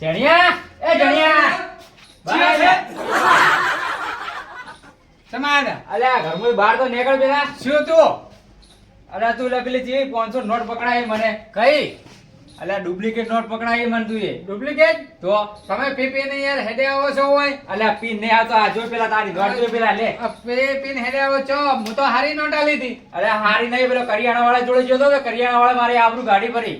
જણિયા એ જણિયા. છે? આવ. સમાજ અલ્યા ઘરમાં બહાર તો નીકળ પેલા. શું તું? અલ્યા તું લે પેલી જેવી 500 નોટ પકડાય મને. કઈ? અલ્યા ડુપ્લિકેટ નોટ પકડાય મને તું એ. ડુપ્લિકેટ? તો તમે પીપી ને યાર હેડે આવો છો હોય. અલ્યા પીન ને આવતો આ જો પેલા તારી નોટ જો પેલા લે. પે પીપી ને હેડે આવો છો. હું તો હારી નોટ આલી હતી. અરે હારી નહીં પેલો કરિયાણા વાળા જોડે જોતો તો કરિયાણા વાળા મારી આબરૂ ગાડી ભરી.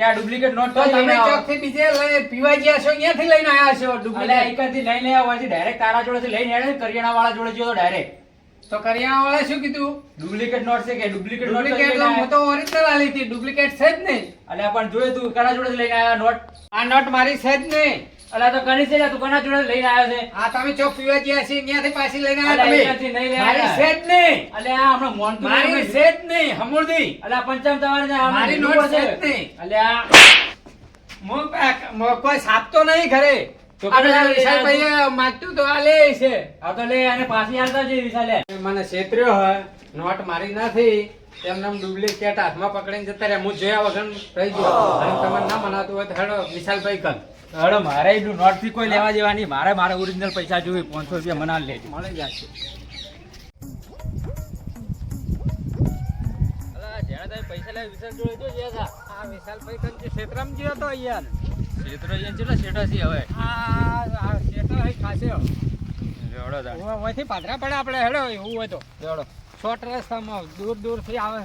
કે આ ડુપ્લિકેટ નોટ તો તમે લઈને આવો. ચોક બીજે લઈ પીવા ગયા છો અહીંયાથી લઈને આયા છો ડુપ્લિકેટ અહીંયાથી લઈને આવ્યા હોય છે ડાયરેક્ટ તારા જોડેથી લઈને હેડે કરિયાણા વાળા જોડે ગયો ડાયરેક્ટ તો કરિયાણા વાળા શું કીધું? ડુપ્લિકેટ નોટ છે કે ડુપ્લિકેટ નોટ ડુપ્લિકેટ હું તો ઓરિજિનલ આલી હતી ડુપ્લિકેટ છે જ નહીં. એટલે પણ જોયે તું કરા જોડે લઈને આવ્યો નોટ? આ નોટ મારી છે જ નહીં. અલ્યા તો કની છે તું કોના જોડે લઈને આવ્યો છે? આ તમે ચોક પીવા ગયા છે અહીંયાથી પાછી લઈને આવ્યા તમે. મારી સેટ નહીં. અલે આ હમણાં મોન મારી સેટ નહીં હમુરદી. અલે પંચમ તમારે ને મારી નોટ સેટ નહીં. અલે આ મો પાક- મો કોઈ છાપતો નહીં ઘરે. તો આ બધા કદાચ વિશાલભાઈએ તો આ લે છે. આ તો લે અને પાછી આલતા જઈ વિશાલે. મને છેતર્યો હોય નોટ મારી નથી. એમને ડુપ્લિકેટ હાથમાં પકડીને જતા રહ્યા. હું જોયા વગર રહી ગયો. અને તમને ના મનાતું હોય તો હેડો વિશાલભાઈ કર. હળો મારે એટલું નોટ કોઈ લેવા દેવા નહીં. મારે મારે ઓરિજિનલ પૈસા જોઈએ 500 રૂપિયા મના લેજો. મળી જશે. પૈસા લે વિશાલ જોડે જો જ્યાં તા. આ વિશાલભાઈ કન જે ક્ષેત્રમ ગયો તો યાર છેતરો અહીંયા કેટલા છેટા છે હવે? આ આ ક્ષેત્ર હઈ ખાસે તાણ. ઓયથી પાદરા પડે આપણે હેડો એવું હોય તો. રેવડો. શોર્ટ રસ્તામાં દૂર દૂરથી આવે.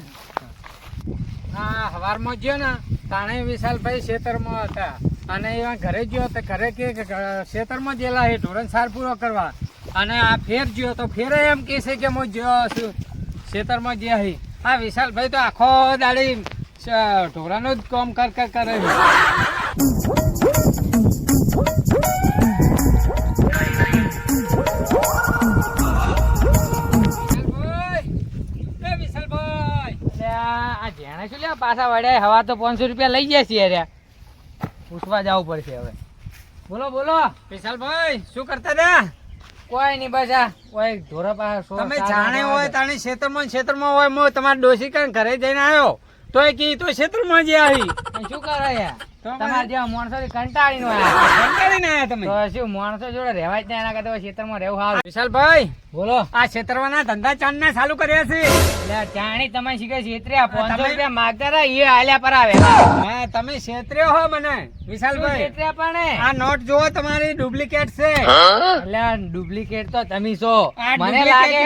હા હવારમાં ગયો ને તાણે વિશાલભાઈ ખેતરમાં હતા. અને એવા ઘરે ગયો તો ઘરે કે ખેતરમાં ગયેલા એ ઢોરણ સાર પૂરો કરવા. અને આ ફેર ગયો તો ફેરે એમ કહે છે કે હું ગયો છું, ખેતરમાં ગયા હી. આ વિશાલભાઈ તો આખો દાડી ઢોરાનું જ કામ કર કર, કરે છે. આ જેણે શું લ્યા પાછા વળ્યા હવા તો પાંચસો રૂપિયા લઈ ગયા છીએ રે પૂછવા જવું પડશે હવે. બોલો બોલો. વિશાલભાઈ શું કરતા હતા? કોઈ નહીં બસ આ કોઈ ધોરા પાસે તમે જાણે હોય તાણી ક્ષેત્રમાં ક્ષેત્રમાં હોય હું તમારા ડોસી ઘરે જઈને આવ્યો? તો એ કી તો ક્ષેત્રમાં જ આવી. શું કરે યાર તમારે જેવા માણસો કંટાળી નો આયા કંટાળીને આવ્યા તમે? તો શું માણસો જોડે રહેવાય જ નહીં એના કરતા ખેતરમાં રહેવું સારું. વિશાલભાઈ બોલો. આ ખેતરવાના ધંધા ચાંદના ચાલુ કર્યા છે. એટલે ચાણી તમે શીખે છેતર્યા પાંચસો રૂપિયા માગતા હતા એ આલ્યા પર આવે. હા તમે છેતર્યો હો મને વિશાલભાઈ. છેતર્યા પણ આ નોટ જોવો તમારી ડુપ્લિકેટ છે. એટલે ડુપ્લિકેટ તો તમે છો. મને લાગે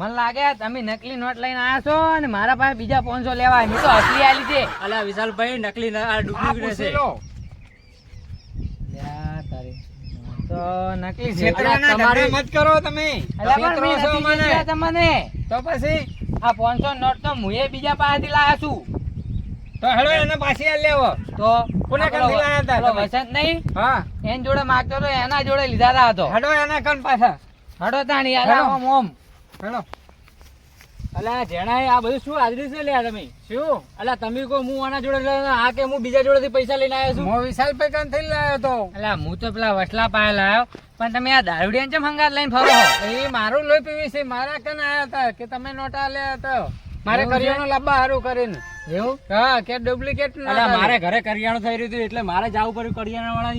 મને લાગે તમે નકલી નોટ લઈને આયા છો અને મારા પાસે બીજા પાંચસો લેવા તો અસલી આલી છે. અલ્યા વિશાલભાઈ નકલી ડુપ્લિકેટ પૂછી છે. લો. લ્યા તારી. તો નકલી છે ધંધા મત કરો તમે. છેતરો છો મને. તમને. તો પછી? આ પાંચસો નોટ તો મુએ બીજા પાસેથી લાયા છું. તો હેડો એને પાછી આ લેવો. તો કોના આ લાયા હતા પેલો વસંત નહીં. હા. એન જોડે માગતો તો એના જોડે લીધા હતા હેડો એના કન પાછા. હડો તાણી ઓમ હેડો. અલ્યા જેણાએ આ બધું શું હાજરી છે લ્યા તમે? શું? અલ્યા તમે કહો હું આના જોડે લઈને આ કે હું બીજા જોડેથી પૈસા લઈને આવ્યો છું? હું વિશાલ કનથી લાવ્યો તો. અલા હું તો પેલા વસલા પાયા લાયો પણ તમે આ દારૂડિયાને ચમ હંગાત લઈને ફરો એ મારું લોહી પીવી છે મારા કન આવ્યા હતા કે તમે નોટા લે તો મારે? કરિયાણું લાંબા હારું કરીને. એવું? હા કે ડુપ્લિકેટ ના મારે ઘરે કરિયાણું થઈ રહ્યું હતું એટલે મારે જવું પડ્યું કરિયાણા વાળા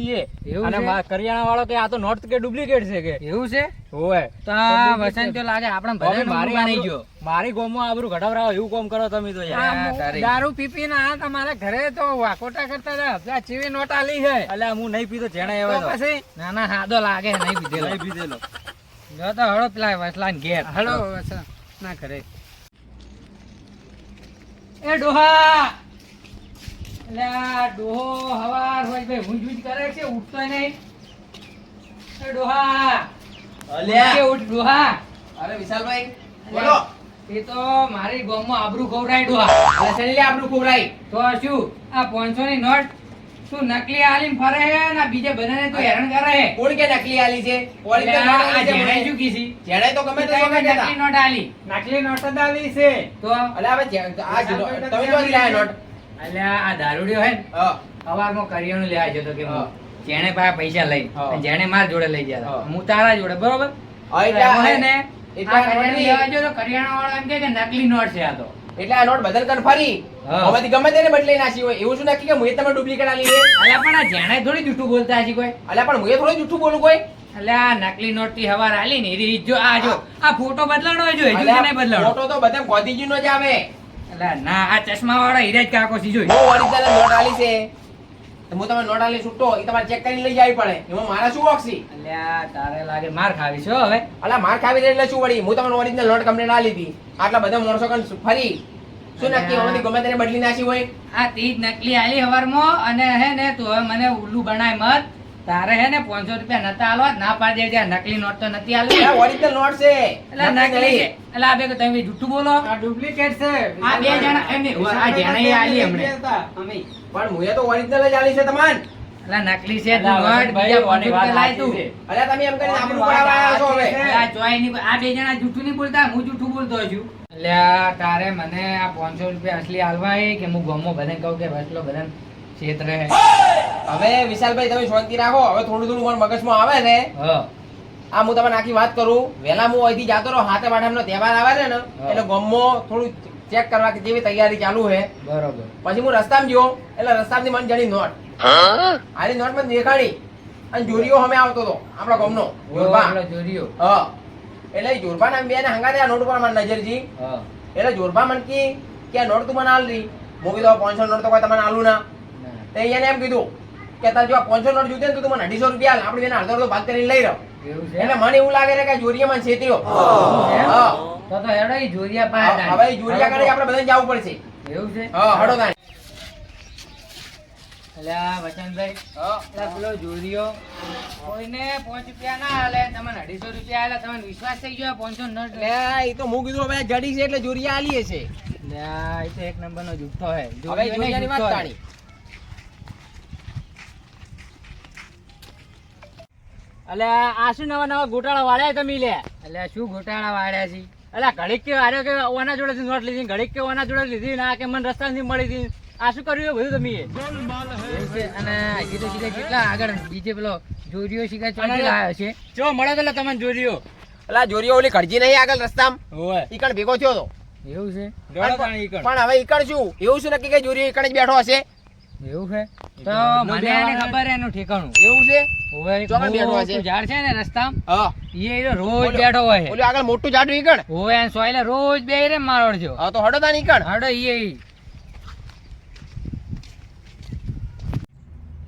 એવું અને કરિયાણા વાળો કે આ તો નોટ કે ડુપ્લિકેટ છે કે? એવું છે? હોવે તો વસંત તો લાગે આપણે ભલે મારી નહીં ગયો. મારી ગોમો આબરું ઘટાવરાવો એવું કોમ કરો તમે તો યાર. દારૂ પીપી ના આ તમારા ઘરે તો વાકોટા કરતા રે આ ચીવી નોટ આલી છે. એટલે હું નહીં પીતો જેણે એવા. પછી? ના ના હાદો લાગે નહીં પીધેલો. નહીં પીધેલો. જો તો હળો પેલા વસલા ઘેર. હળો ના ઘરે. એ ડોહા! એટલે આ ડોહો હવાર હોય ભાઈ ઊંઝ ઊંઝ કરે છે ઉઠતો નહીં. એ ડોહા! ઉઠ ઉઠ ડોહા! અરે વિશાલભાઈ બોલો! એ તો મારી ગામમાં આબરૂ ખવડાય ડોહા. એટલે આબરૂ કોવરાઈ તો શું? આ 500 ની નોટ? શું નકલી આલીને ફરે હે ના બીજે બધાને તો હેરાન કરે હે? કોણ કે નકલી આલી છે? કોણ કે આ નોટ આ આલી છે? જેણે મને? તો ગમે તે કઈ નકલી નોટ આલી. નકલી નોટ જ આલી છે. તો? અલે હવે આ તમે ક્યાંથી લાયા નોટ અલે આ દારૂડિયો હે ને? હા. સવારમાં કરિયાણું લેવા જતો કે જેણે પાસે પૈસા લઈ જેણે માર જોડે લઈ ગયા હા. હું તારા જોડે બરોબર? એટલે હે ને એટલે આ આ કરિયાણું લેવા જો તો કરિયાણા વાળો એમ કે નકલી નોટ છે આ તો. એટલે આ નોટ બદલ કન ફરી આમાંથી ગમે તેને બદલી નાખી હોય. એવું શું નક્કી કે મુએ તમે ડુપ્લિકેટ આલી છે? અલ્યા પણ આ જેણે થોડી જૂઠું બોલતા હશે કોઈ? અલ્યા પણ મુએ થોડું જૂઠું બોલું કોઈ? અલ્યા આ નકલી નોટથી હવાર આલી ને રીત જો આ જો આ ફોટો બદલાણો હોય જો હજુ તો નહીં બદલાણો ફોટો તો બધા ગોધીજીનો જ આવે. અલ્યા ના આ ચશ્મા વાળા હિરાજ કાકો સી જોઈ. બહુ ઓરિજિનલ નોટ આલી છે. તો હું તમે નોટ આલી છૂટો એ તમારે ચેક કરીને લઈ જવી પડે. એમાં મારા શું ઓક્સી અલ્યા તારે લાગે માર ખાવી છો હવે. અલા માર ખાવી એટલે શું વળી? હું તમને ઓરિજિનલ નોટ કમ્પ્લેટ આ લીધી આટલા બધા માણસો કણ ફરી? શું નક્કી? આમાંથી ગમે તેને બદલી નાખી હોય. આ તીજ નકલી આલી હવારમાં અને હે ને તું હવે મને ઉલ્લુ બનાય મત. તારે હે ને 500 રૂપિયા નતા આલવા ના પાડી દેજે નકલી નોટ તો નથી આલવી આ ઓરિજિનલ નોટ છે. એટલે નકલી છે. એટલે આ બે કે તમે જૂઠું બોલો. આ ડુપ્લિકેટ છે. આ બે જણા એમ આ જણા આલી હમણે. અમે પણ મુએ તો ઓરિજિનલ જ આલી છે તમાન. એટલે નકલી છે તું નોટ બીજા 500 ઓની વાત લાય તું સાચી તમે એમ કરીને આપણું વાત પડાવવા આવ્યા છો હવે. સાચી જોઈ ની આ બે જણા જૂઠું નહીં બોલતા હું જૂઠું બોલતો છું. અલ્યા તારે મને આ 500 રૂપિયા અસલી આલવા હે કે હું ગમો બધાને કહું કે વસલો બધાને ક્ષેત્રે હે! હવે વિશાલભાઈ તમે શાંતિ રાખો. હવે થોડું થોડું મારા મગજમાં આવે ને. હા. આ હું તમને આખી વાત કરું. વેલા હું અહીંથી જાતો રહો હાથે બાટામનો તહેવાર આવે છે ને એટલે ગમો થોડું ચેક કરવા કે જેવી તૈયારી ચાલુ છે. બરોબર. પછી હું રસ્તામાં ગયો એટલે રસ્તામાંથી મને જણી નોટ. આની નોટ મને દેખાડી. અને જોરીઓ અમે આવતો હતો આપણા ગામનો જોરબા. જોરિયો હા. એટલે જોરબા ના બે ને હંગાતે આ નોટ ઉપર મને નજરજી જી એટલે જોરબા મને કી કે નોટ તું મને આલ હું કીધું પાંચસો નોટ તો કોઈ તમને આલું ના. તો અહીંયા એમ કીધું કે તાર જો પાંચસો નોટ જોઈતી તો તું મને અઢીસો રૂપિયા આલ. આપણે એને અડધો અડધો ભાગ કરીને લઈ રહ્યો એવું એટલે મને એવું લાગે છે કે જોરિયામાં છેતર્યો હા. તો તો હેડો ઈ જોરિયા પાસે હવે જોરિયા કાઢે આપણે બધાને જવું પડશે. એવું છે? હા હડો તાણ. અલ્યા વચનભાઈ અલ્યા પેલો જોરિયો. કોઈને પાંચ રૂપિયા ના આલે તમને અઢીસો રૂપિયા આલે તમને વિશ્વાસ થઈ ગયો પાંચસો નોટ? લે એ તો હું કીધું હવે જડી છે એટલે જોરિયા આલીએ છે. લે એ તો એક નંબરનો જુઠ્ઠો હે. જોરિયાની વાત તાણી. અલ્યા આ શું નવા નવા ગોટાળા વાળ્યા તમે લે? એટલે શું ગોટાળા વાળ્યા છે? એટલે ઘડીક કે આર્યો કે ઓના જોડેથી નોટ લીધી ઘડીક કે ઓના જોડે લીધી ના કે મને રસ્તાથી મળી હતી. આ શું કર્યું બધું તમે? અને હજી તો સીધા કેટલા આગળ બીજે પેલો જોરિયો શીખા ચોથી લાવ્યો છે. જો મળે તો તમને જોરીઓ. એટલે જોરિયો ઓલી કડજી નહીં આગળ રસ્તામાં? હોય ઈકણ ભેગો થયો તો. એવું છે? દોડો તાણી ઈકણ. પણ હવે ઈકણ શું? એવું શું નક્કી કે જોરીઓ ઈકણ જ બેઠો હશે? એવું છે? તો મને ખબર એનું ઠેકાણું. એવું છે? ઓવે ચોકડ બેઠો મોટું ઝાડ છે ને રસ્તામાં. હા. ઈ રોજ બેઠો હોય. ઓલું આગળ મોટું જાડું ઈકણ ઓવે એને સોયલે રોજ બે રે મારોડજો હા તો હડો તાણ ઈકણ હાડો ઈ ઈ.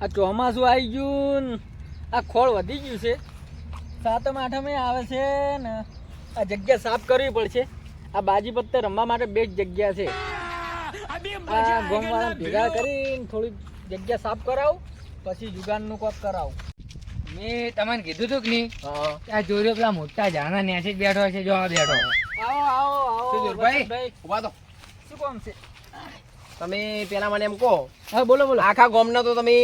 આ ચોમાસું આવી ગયું આ ખોળ વધી ગયું છે. સાતમ આઠમે આવે છે ને. આ જગ્યા સાફ કરવી પડશે. આ બાજી પત્તે રમવા માટે બે જ જગ્યા છે. આ ગોમવાળા ભેગા કરીને થોડી જગ્યા સાફ કરાવું પછી જુગારનું કોક કરાવું. મેં તમને કીધું તું કે નહીં? આ જોરિયો પેલા મોટા ઝાડના નેચે જ બેઠો છે જો આ બેઠો. આવો આવો આવો શું ઊભા તો. શું કામ છે? તમે પેલા મને એમ કહો. હા બોલો બોલો. આખા ગામનો તો તમે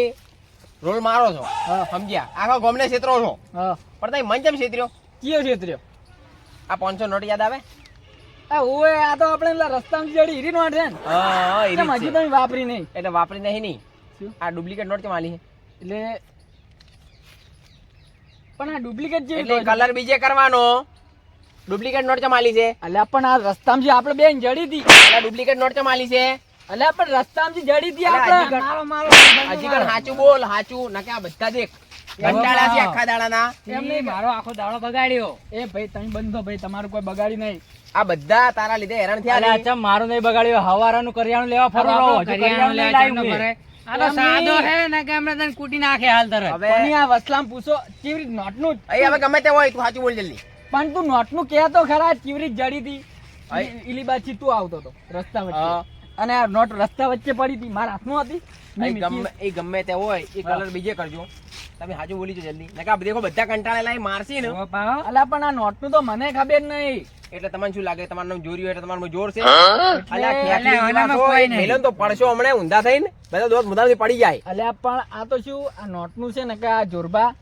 રોલ મારો છો હા. સમજ્યા? આખા ગામને ક્ષેત્રો છો. હા. પણ તમે મન કેમ છેતર્યો? કયો છેતર્યો? આ પાંચસો નોટ યાદ આવે? ઓય આ તો આપણે રસ્તામાં જડી હીરી નોટ છે ને. હા હજી તમે વાપરી નહીં. એટલે વાપરી નહીં નહીં. આ ડુપ્લિકેટ નોટ કેમ આલી છે? એટલે પણ આ ડુપ્લિકેટ જે એટલે કલર બીજે કરવાનો. ડુપ્લિકેટ નોટ કેમ આલી છે? એટલે પણ આ રસ્તામાં જે આપણે બેન જડી હતી એટલે ડુપ્લિકેટ નોટ કેમ આલી છે? એટલે પણ રસ્તામાં જે જડી હતી આપણે. મારો મારો હજી કણ સાચું બોલ સાચું નકે આ બધા દેખ. કંટાળા આખા દાડાના. એમ મારો આખો દાડો બગાડ્યો. એ ભાઈ તમે બંધ ભાઈ તમારું કોઈ બગાડી નહીં. આ બધા તારા લીધે હેરાન થયા અચ્છા મારું નહીં બગાડ્યું. હવારાનું કરિયાણું લેવા ફરો રહો કરિયાણું કરિયાણું લેવા નહીં ચાલનો લાવ્યું ફરે. એ. આ તો એમ સાદો હે ને કે હમણાં તને કૂટી નાખે હાલ તરત. પણ આ વસલામ પૂછો? કેવી રીત નોટનું જ- હવે ગમે તે હોય તું સાચું બોલ જલ્દી. પણ તું નોટનું કે તો ખરા કેવી રીત જડી હતી. ઈ- તું આવતો હતો રસ્તા વચ્ચે. અને આ નોટ રસ્તા વચ્ચે પડી હતી મારા હાથમાં હતી. ગમે એ ગમે તે હોય એ કલર બીજે કરજો. તમે હાચું બોલી જો જલ્દી. નકે આ દેખો બધા કંટાળેલા મારશી ને. અલા પણ આ નોટનું તો મને ખબર નહીં. એટલે તમને શું લાગે? તમારું નામ જોર્યું એટલે તમારું જોર છે. મેલન તો પડશો હમણાં ઊંધા થઈને. બધા દોસ્ત મુદ્દાથી પડી જાય. અલ્યા પણ આ તો શું આ નોટનું છે ને કે આ જોરબા?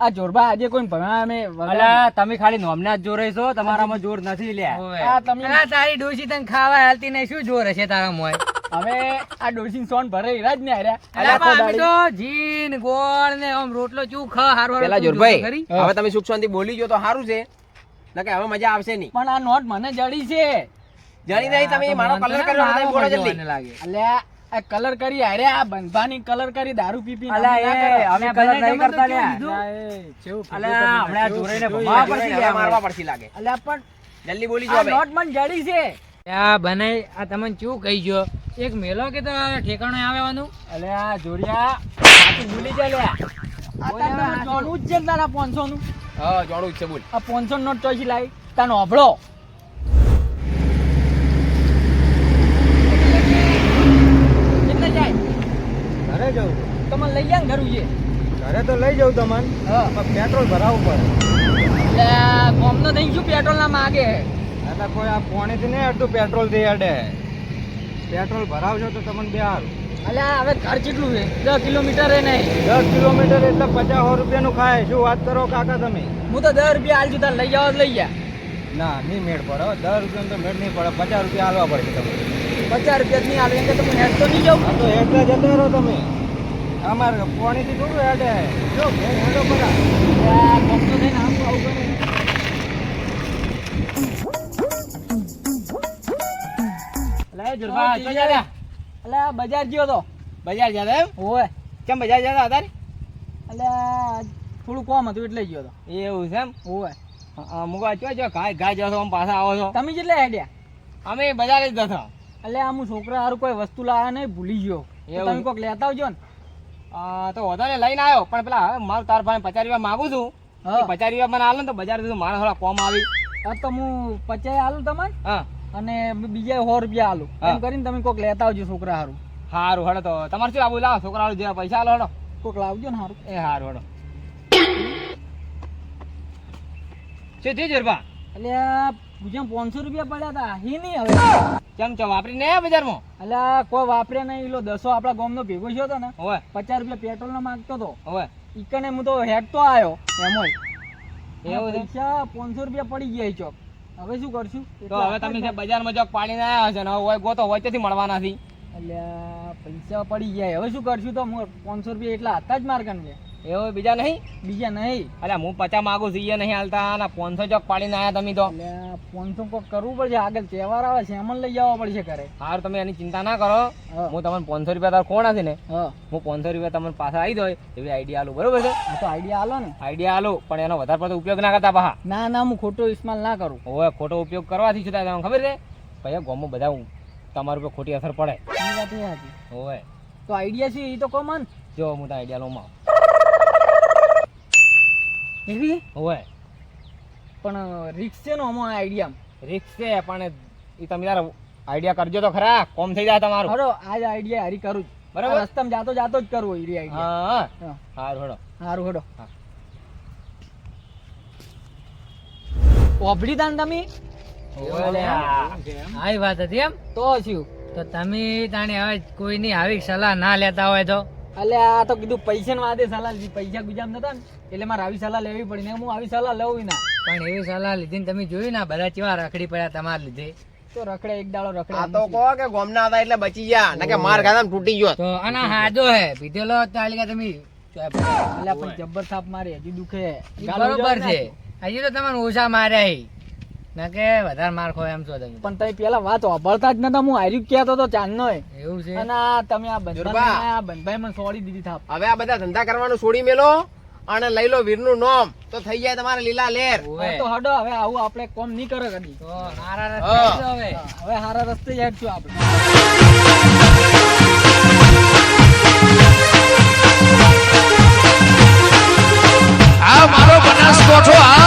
આ જોરબા આજે કોઈ ભણાવે અમે તમે ખાલી નોમના જ જોરે છો તમારામાં જોર નથી લ્યા. આ તમે- તારી ડોશી તને ખાવા હાલતી નહીં શું જોર હશે તારા મોય હવે આ ડોસીન સોન ભરે હીરા જ ને આખો તો જીન ગોળ ને આમ રોટલો ચૂખ હારો હારો પેલા જોરભાઈ હવે તમે સુખ શાંતિ બોલી જો તો સારું છે. નકે હવે મજા આવશે નહીં. પણ આ નોટ મને જડી છે. જડી નહીં તમે મારો કલર કર્યો તમે બોલો જલ્દી. લાગે. અલ્યા આ કલર કરી અરે આ બંધાની કલર કરી દારૂ પી પી હવે કલર નહીં કરતા લે લ્યા. અલ્યા અલ્યા હમણાં પડશે, પડશે મારવા પડશે લાગે. અલ્યા પણ જલ્દી બોલી જો હવે નોટ મન જડી છે. આ બને આ તમને શું કહી ગયો? એક મેલો કે તો ઠેકાણે આવવાનું અલ્યા જોડિયા આ તો ભૂલી જા આ. છે ને તારા 500 નું હા જોડું જ છે બોલ. આ 500 નોટ ચોઈસી લાવી તાનો અભળો. કેટલે જાય? ઘરે જવું. તમને લઈ જાય ને ઘરું છે ઘરે તો લઈ જવું તમને હા. પણ પેટ્રોલ ભરાવવું પડે. એટલે ગોમનો થઈ ગયું પેટ્રોલ ના માગે? એટલે કોઈ આ પોણીથી નહીં અડધું પેટ્રોલથી અડે. પેટ્રોલ ભરાવશો તો તમને બે સારું એટલે હવે ઘર કેટલું છે. દસ કિલોમીટર એ નહીં. દસ કિલોમીટર એટલે પચાસ સો રૂપિયાનું ખાય. શું વાત કરો કાકા તમે? હું તો દસ રૂપિયા હાલ તાર લઈ જાવ લઈ જા. ના નહીં મેળ પડે. દસ રૂપિયાનું તો મેળ નહીં પડે. પચાસ રૂપિયા હાલવા પડશે તમે પચાસ રૂપિયા નહીં આવે કે તમે હેડ તો નહીં જાઉં તો હેડ જતા રહો તમે. અમારે પોણીથી થોડું હેડે જો હેડો આમ આવું કરે. લે જુરબા, જુરબા જા. એટલે બજાર ગયો તો. બજાર જતા એમ? ઓય કેમ બજાર જતા હતા એટલે થોડું કોમ હતું એટલે ગયો તો. એવું છે એમ? ઓય મુગા ચો ચો ગાય ગાય જશો આમ પાછા આવો છો. તમે કેટલે હેડ્યા? અમે બજાર જ જતા. એટલે આમ છોકરા હારું કોઈ વસ્તુ લાવ્યા નહીં ભૂલી ગયો. તમે કોક લેતા આવજો ને. તો વધારે લઈને આવ્યો. પણ પેલા હવે મારું તાર ભાઈ પચાસ રૂપિયા માગું છું. પચાસ રૂપિયા મને આલો ને તો બજાર મારા મારે થોડા કોમ આવી. તો હું પચાસ આલું તમારે હા. અને બીજા સો રૂપિયા આલુ. એમ કરીને તમે કોક લેતા આવજો છોકરા હારું. હારું હડો તો. તમારે શું આવું લાવો છોકરા જે પૈસા આલો હડો. કોક લાવજો ને હારું. એ હારું હડો. શું થયું જરબા એટલે પૂજા પાંચસો રૂપિયા પડ્યા હતા હી નહીં હવે. કેમ છો વાપરી ને બજારમાં? એટલે કોઈ વાપરે નહીં. ઈલો દસો આપણા ગામનો ભેગો થયો હતો ને હવે. પચાસ રૂપિયા પેટ્રોલ નો માંગતો હતો હવે. ઈકને હું તો હેડ તો આવ્યો એમોય. એવું પૈસા પાંચસો રૂપિયા પડી ગયા ચોક. હવે શું કરશું? તો હવે તમે જે બજારમાં જોક પાડીને આવ્યા છે ને હવે ગોતો હોય તેથી મળવાના નથી. એટલે પૈસા પડી ગયા. હવે શું કરશું તો? પાંચસો રૂપિયા એટલા હતા જ માર્કન છે. એવું બીજા નહીં? બીજા નહીં. અરે હું પચા માગું છું એ નહીં હાલતા. અને પાંચસો ચોક પાડીને આવ્યા તમે તો. પાંચસો કોક કરવું પડશે. આગળ તહેવાર આવે છે એમાં લઈ જવા પડશે ઘરે. હાર તમે એની ચિંતા ના કરો. હું. તમને પાંચસો રૂપિયા તાર કોણ હશે ને? હું. પાંચસો રૂપિયા તમને પાછા આવી દો એવી આઈડિયા આલો બરોબર છે? તો આઈડિયા આલો ને. આઈડિયા આલો પણ એનો વધારે પડતો ઉપયોગ ના કરતા પાહા. ના ના હું ખોટો ઇસ્માલ ના કરું. હવે ખોટો ઉપયોગ કરવાથી શું થાય ખબર છે? ભાઈ ગોમો બધા હું તમારું ઉપર ખોટી અસર પડે. હવે તો આઈડિયા છે એ તો કોમન જો હું તો આઈડિયા લઉં માં એવી? હોય પણ રિક્સ છે ને આઈડિયા રિક્સ છે પણ એ તમે તારા આઈડિયા કરજો તો ખરા. કોમ થઈ જાય તમારું. હરો આજ આઈડિયા હારી કરું જ. બરાબર. રસ્તામાં જાતો જાતો જ કરવો એ આઈડિયા હા. હા. સારું હેડો. હારું હડો. ઓબડી દાન તમે? આવી વાત હતી એમ? તો શું? તો તમે તાણે હવે કોઈની આવી સલાહ ના લેતા હોય તો? એટલે આ તો કીધું પૈસા વાદે સલાહ લીધી. પૈસા ગુજામ નતા ને એટલે મારે આવી સલાહ લેવી પડી ને હું આવી સલાહ લઉં ના. પણ એવી સલાહ લીધી ને તમે જોયું ના બધા ચેવા રખડી પડ્યા તમારે લીધે. તો રખડે એક દાડો રખડે આ તો કહો કે ગોમના હતા એટલે બચી ગયા ના કે માર ખાધા તૂટી ગયો. તો આના હાજો હે પીધેલો ચાલી ગયા તમે. એટલે પણ જબર થાપ મારી હજી દુખે. બરોબર છે. હજી તો તમારે ઓછા માર્યા હી. ના વધારે માર ખોય એમ છો તમે પણ તમે પેલા વાત વાપરતા જ નતા હું હાર્યું કહેતો તો ચાંદનો એવું છે? અને આ તમે આ બંધભાઈ આ બંધભાઈ મને છોડી દીધી થાપ. હવે આ બધા ધંધા કરવાનું છોડી મેલો અને લઈ લો વીરનું નામ. તો થઈ જાય તમારે લીલા લેર. તો હડો હવે આવું આપણે કોમ નહીં કરે કદી. હવે. હવે હારા રસ્તે જાડશું આપણે. આ મારો બનાસકોઠો આ